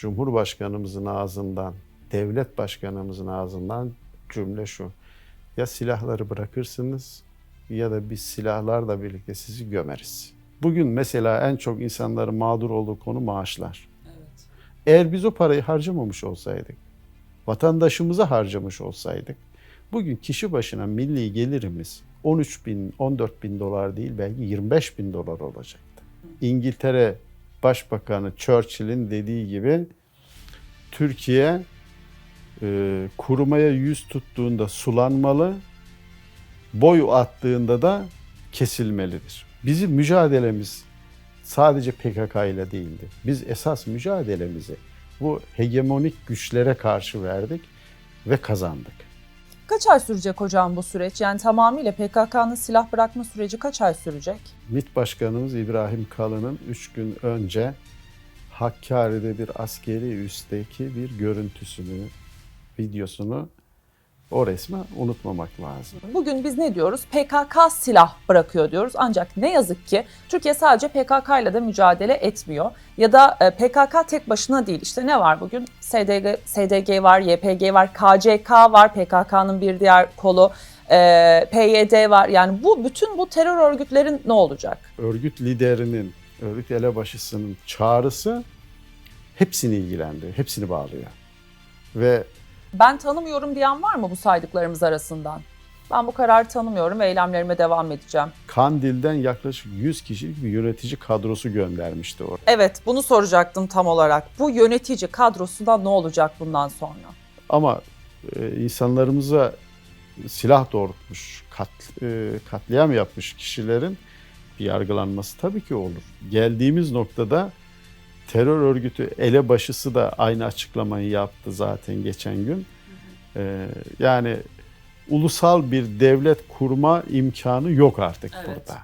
Cumhurbaşkanımızın ağzından, devlet başkanımızın ağzından cümle şu. Ya silahları bırakırsınız ya da biz silahlarla birlikte sizi gömeriz. Bugün mesela en çok insanların mağdur olduğu konu maaşlar. Evet. Eğer biz o parayı harcamamış olsaydık, vatandaşımıza harcamış olsaydık, bugün kişi başına milli gelirimiz 13 bin, 14 bin dolar değil belki 25 bin dolar olacaktı. İngiltere Başbakanı Churchill'in dediği gibi Türkiye e, kurumaya yüz tuttuğunda sulanmalı, boy attığında da kesilmelidir. Bizim mücadelemiz sadece PKK ile değildi. Biz esas mücadelemizi bu hegemonik güçlere karşı verdik ve kazandık. Kaç ay sürecek hocam bu süreç? Yani tamamıyla PKK'nın silah bırakma süreci kaç ay sürecek? MİT Başkanımız İbrahim Kalın'ın 3 gün önce Hakkari'de bir askeri üsteki bir görüntüsünü, videosunu o resmi unutmamak lazım. Bugün biz ne diyoruz? PKK silah bırakıyor diyoruz. Ancak ne yazık ki Türkiye sadece PKK ile de mücadele etmiyor. Ya da e, PKK tek başına değil. İşte ne var bugün? SDG, SDG var, YPG var, KCK var, PKK'nın bir diğer kolu. e, PYD var. Yani bu bütün bu terör örgütlerin ne olacak? Örgüt liderinin, örgüt elebaşısının çağrısı hepsini ilgilendiriyor, hepsini bağlıyor. Ve Ben tanımıyorum diyen var mı bu saydıklarımız arasından? Ben bu kararı tanımıyorum ve eylemlerime devam edeceğim. Kandil'den yaklaşık 100 kişilik bir yönetici kadrosu göndermişti oraya. Evet bunu soracaktım tam olarak. Bu yönetici kadrosunda ne olacak bundan sonra? Ama e, insanlarımıza silah doğrultmuş, kat, e, katliam yapmış kişilerin yargılanması tabii ki olur. Geldiğimiz noktada terör örgütü elebaşısı da aynı açıklamayı yaptı zaten geçen gün. E, yani ulusal bir devlet kurma imkanı yok artık Evet. burada.